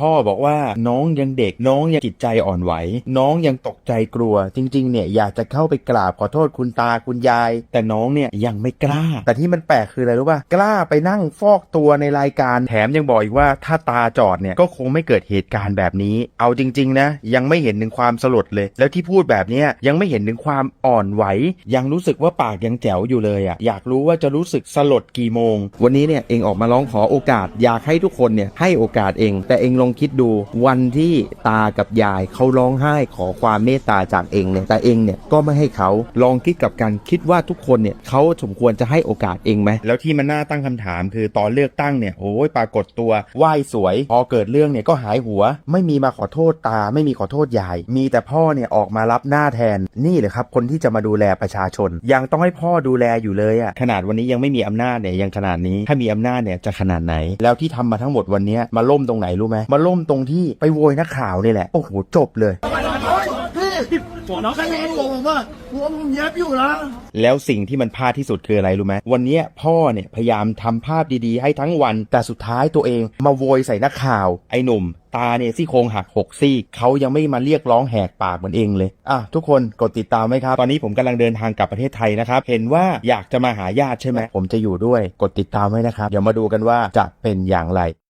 พ่อบอกว่าน้องยังเด็กน้องยังจิตใจอ่อนไหว น้องยังตกใจกลัว จริง ๆ เนี่ยอยากจะเข้าไปกราบขอโทษคุณตาคุณยาย แต่น้องเนี่ยยังไม่กล้า แต่ที่มันแปลกคืออะไรรู้ป่ะกล้าไปนั่งฟอกตัวในรายการแถมยังบอกอีกว่าถ้าตาจอดเนี่ยก็คงไม่เกิดเหตุการณ์แบบนี้ เอาจริง ๆ นะ ยังไม่เห็นถึงความสลดเลย แล้วที่พูดแบบเนี้ยยังไม่เห็นถึงความอ่อนไหว ยังรู้สึกว่าปากยังแจ๋วอยู่เลยอะอยากรู้ว่าจะรู้สึกสลดกี่โมง วันนี้เนี่ยเองออกมาร้องขอโอกาส อยากให้ทุกคนเนี่ยให้โอกาสเองแต่เองลองคิดดูวันที่ตากับยายเขาร้องไห้ขอความเมตตาจากเองเนี่ยแต่เองเนี่ยก็ไม่ให้เขาลองคิดกับการคิดว่าทุกคนเนี่ยเขาสมควรจะให้โอกาสเองไหมแล้วที่มันน่าตั้งคำถามคือตอนเลือกตั้งเนี่ยโอ้ยปรากฏตัวไหว้สวย พอเกิดเรื่องเนี่ยก็หายหัว ไม่มีมาขอโทษตา ไม่มีขอโทษยาย มีแต่พ่อเนี่ยออกมารับหน้าแทนนี่แหละครับคนที่จะมาดูแลประชาชน ยังต้องให้พ่อดูแลอยู่เลยอะขนาดวันนี้ยังไม่มีอำนาจเนี่ยยังขนาดนี้ถ้ามีอำนาจเนี่ยจะขนาดไหน แล้วที่ทำมาทั้งหมดวันนี้มาล่มตรงไหนรู้ไหมมาล่มตรงที่ไปโวยนักข่าวนี่แหละ โอ้โห จบเลยพี่น้องใครเองผมว่าหัวผมเย็บอยู่นะแล้วสิ่งที่มันพลาดที่สุดคืออะไรรู้ไหมวันเนี้ยพ่อเนี่ยพยายามทำภาพดีๆ ให้ทั้งวัน แต่สุดท้ายตัวเองมาโวยใส่นักข่าว ไอ้หนุ่ม ตาเนี่ยซี่โครงหักหกซี่เขายังไม่มาเรียกร้องแหกปากเหมือนเองเลย อะ ทุกคนกดติดตามไหมครับ ตอนนี้ผมกำลังเดินทางกลับประเทศไทยนะครับ เห็นว่าอยากจะมาหาญาติใช่ไหมผมจะอยู่ด้วยกดติดตามไว้นะครับเดี๋ยวมาดูกันว่าจะเป็นอย่างไร